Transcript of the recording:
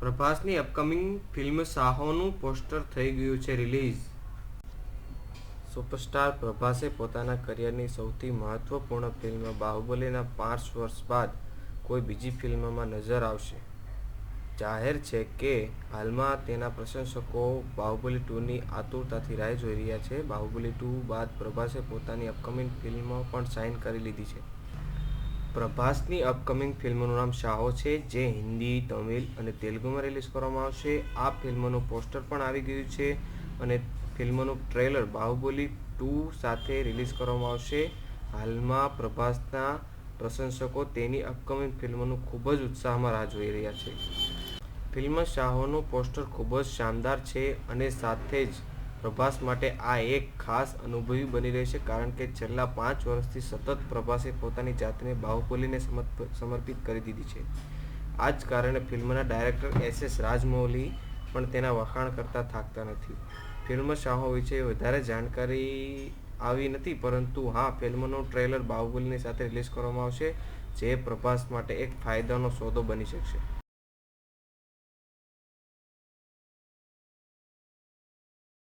પ્રભાસની upcoming film સાહોનું poster થઈ ગયું છે રિલીઝ સુપરસ્ટાર પ્રભાસે પોતાના કરિયરની સૌથી મહત્વપૂર્ણ ફિલ્મ બાહુબલીના પાંચ વર્ષ બાદ કોઈ બીજી ફિલ્મમાં નજર આવશે. જાહેર છે કે હાલમાં તેના પ્રશંસકો બાહુબલી ટુની આતુરતાથી રાહ જોઈ રહ્યા છે. બાહુબલી ટુ બાદ પ્રભાસે પોતાની અપકમિંગ ફિલ્મ પણ સાઇન કરી લીધી છે. પ્રભાસની અપકમિંગ ફિલ્મનું નામ શાહો છે, જે હિન્દી, તમિલ અને તેલુગુમાં રિલીઝ કરવામાં આવશે. આ ફિલ્મનું પોસ્ટર પણ આવી ગયું છે અને ફિલ્મનું ટ્રેલર બાહુબલી ટુ સાથે રિલીઝ કરવામાં આવશે. હાલમાં પ્રભાસના પ્રશંસકો તેની અપકમિંગ ફિલ્મનું ખૂબ જ ઉત્સાહમાં રાહ જોઈ રહ્યા છે. ફિલ્મ શાહોનું પોસ્ટર ખૂબ જ શાનદાર છે અને સાથે જ પ્રભાસ માટે આ એક ખાસ અનુભવી બની રહેશે કારણ કે છેલ્લા પાંચ વર્ષથી સતત પ્રભાસે પોતાની જાતને બાહુબલીને સમર્પિત કરી દીધી છે. આ જ કારણે ફિલ્મના ડાયરેક્ટર એસ એસ રાજમૌલી પણ તેના વખાણ કરતા થાકતા નથી. ફિલ્મ શાહો વિશે વધારે જાણકારી આવી નથી, પરંતુ હા, ફિલ્મનું ટ્રેલર બાહુબલીની સાથે રિલીઝ કરવામાં આવશે, જે પ્રભાસ માટે એક ફાયદાનો સોદો બની શકશે.